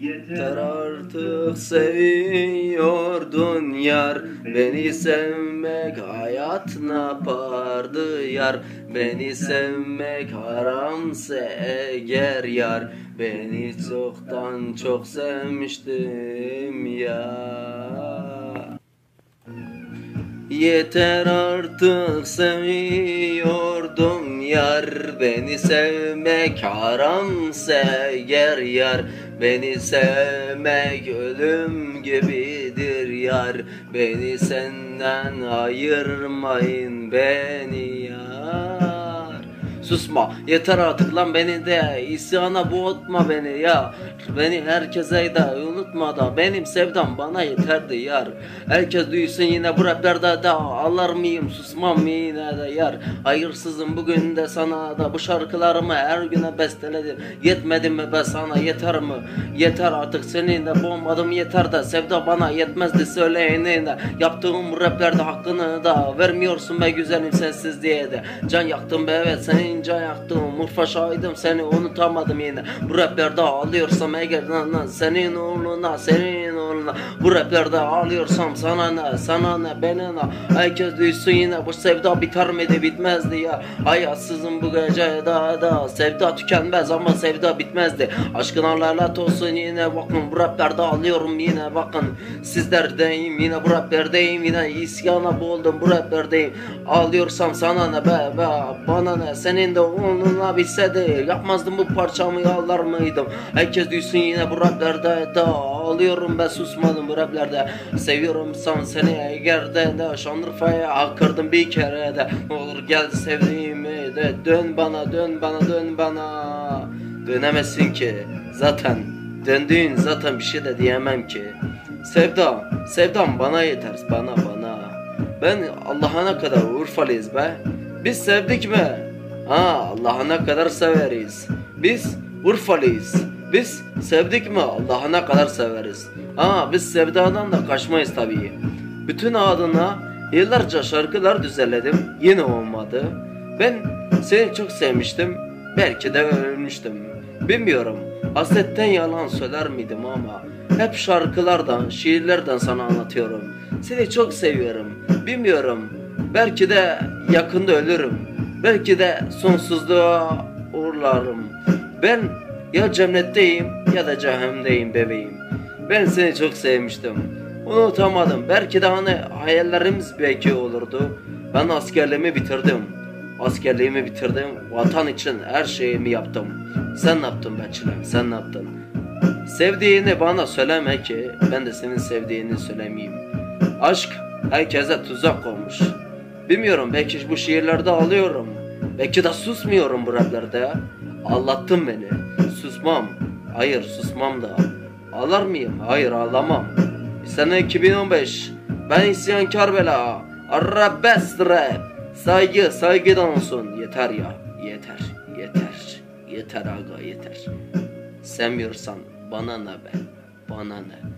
Yeter artık seviyordun yar. Beni sevmek hayat ne yapardı yar? Beni sevmek haramse eğer yar. Beni çoktan çok sevmiştim ya Yeter artık seviyordum yar. Beni sevmek haramse yer yar Beni sevmek ölüm gibidir yar. Beni senden ayırmayın beni yar Susma. Yeter artık lan beni de isyana boğutma beni ya. Beni herkese de unutma da. Benim sevdam bana yeterdi yar. Herkes duysun yine bu raplerde de ağlar mıyım? Susmam yine de yar. Hayırsızım bugün de sana da. Bu şarkılarımı her güne besteledim. Yetmedi mi be sana? Yeter mi? Yeter artık senin de boğmadım yeter de. Sevda bana yetmezdi söyleyene Yaptığım raplerde hakkını da vermiyorsun be güzelim sensiz diye de. Can yaktım be evet senin can yaktım Urfa şahidim seni unutamadım yine. Bu raplerde ağlıyorsam eğer lan lan senin uğruna senin uğruna. Bu raplerde ağlıyorsam sana ne sana ne bana ne? Herkes duysun yine bu sevda biter miydi bitmezdi ya Hayatsızım bu gece daha da. Sevda tükenmez ama sevda bitmezdi. Aşkına lanet olsun yine bakın bu raplerde ağlıyorum yine bakın. Sizlerdeyim yine bu raplerdeyim yine. İsyana boğuldum bu raplerdeyim. Ağlıyorsam sana ne be be? Bana ne? Senin de onunla bitse de Yapmazdım bu parçamı yallar mıydım? Herkes duysun yine bu raplerde de. Ağlıyorum ben susmadım bu raplerde. Seviyorum san seni eğer de de Şanlıurfa'ya akırdım bir kere de. Olur gel sevdiğimi de Dön bana dön bana dön bana. Dönemezsin ki zaten Döndüğün zaten bir şey de diyemem ki. Sevda, sevdam bana yeter bana bana. Ben Allah'a ne kadar Urfalıyız be. Biz sevdik mi? Ha Allah'a ne kadar severiz. Biz Urfalıyız. Biz sevdik mi? Allah'a ne kadar severiz. Ha biz sevdadan da kaçmayız tabii. Bütün adına yıllarca şarkılar düzenledim. Yine olmadı. Ben seni çok sevmiştim. Belki de ölmüştüm. Bilmiyorum. Hasretten yalan söyler miydim ama Hep şarkılardan, şiirlerden sana anlatıyorum. Seni çok seviyorum. Bilmiyorum. Belki de yakında ölürüm Belki de sonsuzluğa uğurlarım Ben ya cennetteyim ya da cehennemdeyim bebeğim Ben seni çok sevmiştim Unutamadım Belki de hani hayallerimiz belki olurdu Ben askerliğimi bitirdim Askerliğimi bitirdim. Vatan için her şeyimi yaptım. Sen ne yaptın be çilem? Sen ne yaptın? Sevdiğini bana söyleme ki ben de senin sevdiğini söylemeyeyim. Aşk herkese tuzak olmuş. Bilmiyorum belki bu şiirlerde ağlıyorum. Belki de susmuyorum bu raplerde. Ağlattın beni. Susmam. Hayır susmam da. Ağlar mıyım? Hayır ağlamam. Sene 2015. Ben isyankar bela. Arabes rap. Saygı saygıdan olsun. Yeter ya. Yeter. Yeter. Yeter aga yeter. Sevmiyorsan bana ne be? Bana ne?